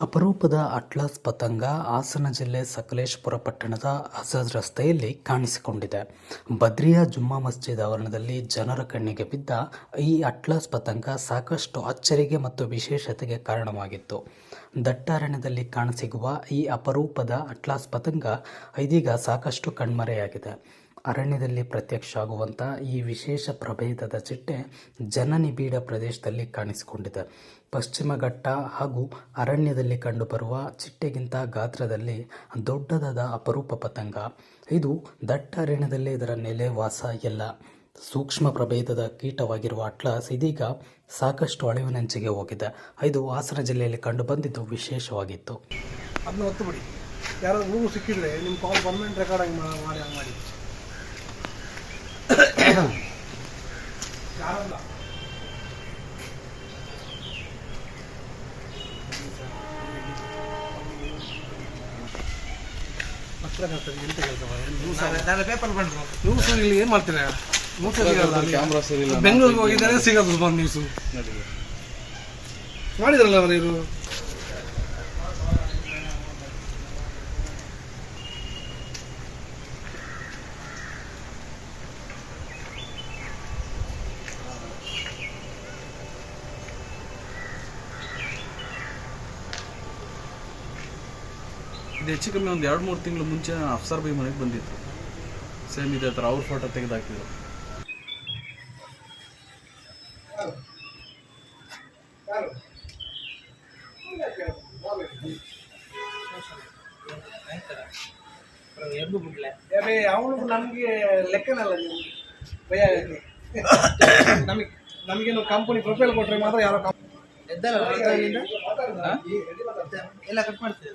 ಅಪರೂಪದ ಅಟ್ಲಾಸ್ ಪತಂಗ ಹಾಸನ ಜಿಲ್ಲೆ ಸಕಲೇಶಪುರ ಪಟ್ಟಣದ ಅಜಾಜ್ ರಸ್ತೆಯಲ್ಲಿ ಕಾಣಿಸಿಕೊಂಡಿದೆ. ಬದ್ರಿಯಾ ಜುಮ್ಮಾ ಮಸ್ಜಿದ್ ಆವರಣದಲ್ಲಿ ಜನರ ಕಣ್ಣಿಗೆ ಬಿದ್ದ ಈ ಅಟ್ಲಾಸ್ ಪತಂಗ ಸಾಕಷ್ಟು ಅಚ್ಚರಿಗೆ ಮತ್ತು ವಿಶೇಷತೆಗೆ ಕಾರಣವಾಗಿತ್ತು. ದಟ್ಟಾರಣ್ಯದಲ್ಲಿ ಕಾಣಸಿಗುವ ಈ ಅಪರೂಪದ ಅಟ್ಲಾಸ್ ಪತಂಗ ಇದೀಗ ಸಾಕಷ್ಟು ಕಣ್ಮರೆಯಾಗಿದೆ. ಅರಣ್ಯದಲ್ಲಿ ಪ್ರತ್ಯಕ್ಷ ಆಗುವಂಥ ಈ ವಿಶೇಷ ಪ್ರಭೇದದ ಚಿಟ್ಟೆ ಜನನಿಬಿಡ ಪ್ರದೇಶದಲ್ಲಿ ಕಾಣಿಸಿಕೊಂಡಿದೆ. ಪಶ್ಚಿಮ ಘಟ್ಟ ಹಾಗೂ ಅರಣ್ಯದಲ್ಲಿ ಕಂಡುಬರುವ ಚಿಟ್ಟೆಗಿಂತ ಗಾತ್ರದಲ್ಲಿ ದೊಡ್ಡದಾದ ಅಪರೂಪ ಪತಂಗ. ಇದು ದಟ್ಟ ಅರಣ್ಯದಲ್ಲಿ ಇದರ ನೆಲೆ ವಾಸ ಎಲ್ಲ. ಸೂಕ್ಷ್ಮ ಪ್ರಭೇದದ ಕೀಟವಾಗಿರುವ ಅಟ್ಲಾಸ್ ಇದೀಗ ಸಾಕಷ್ಟು ಅಳಿವಿನಂಚಿಗೆ ಹೋಗಿದೆ. ಇದು ಹಾಸನ ಜಿಲ್ಲೆಯಲ್ಲಿ ಕಂಡುಬಂದಿದ್ದು ವಿಶೇಷವಾಗಿತ್ತು. ಅದನ್ನ ಒತ್ತು ಬಿಡಿ. ಯಾರಾದ್ರೂ ಸಿಕ್ಕಿದ್ರೆ ನಿಮ್ಮ ಕಾಲ್ ಪರ್ಮನೆಂಟ್ ರೆಕಾರ್ಡ್ ಆಗಿ ಮಾಡಿ ಮಾಡಿ. ನಾನು ಪೇಪರ್ ಬಂದ್ರು. ನ್ಯೂಸ್ ಇಲ್ಲಿ ಏನು ಮಾಡ್ತೀರಾ? ನ್ಯೂಸ್ ಸಿಗಲ್ಲ ಬೆಂಗಳೂರಿಗೆ ಹೋಗಿದ್ದಾರೆ ಸಿಗೋದು ಬಂದು ನ್ಯೂಸು ಮಾಡಿದ್ರಲ್ಲ ಅವರು ಇವರು? ಇದು ಹೆಚ್ಚು ಕಮ್ಮಿ ಒಂದು ಎರಡು ಮೂರು ತಿಂಗಳು ಮುಂಚೆ ಅಫ್ಸರ್ ಬೈ ಮನೆಗೆ ಬಂದಿತ್ತು ಸೇಮ್ ಇದೇ ಥರ ಅವ್ರ ಫೋಟೋ ತೆಗೆದಾಕಿದ್ರು ಅವನು ನಮಗೆ ಲೆಕ್ಕನಲ್ಲ ನೀವು. ಭಯ ಆಗಕ್ಕೆ. ನಮಗೆ ನಮಗೇನು ಕಂಪನಿ ಪ್ರೊಫೈಲ್ ಕೊಟ್ಟರೆ ಮಾತ್ರ ಯಾರೋ ಕಂಪ್- ಎಲ್ಲ ಕಟ್ ಮಾಡ್ತೀವಿ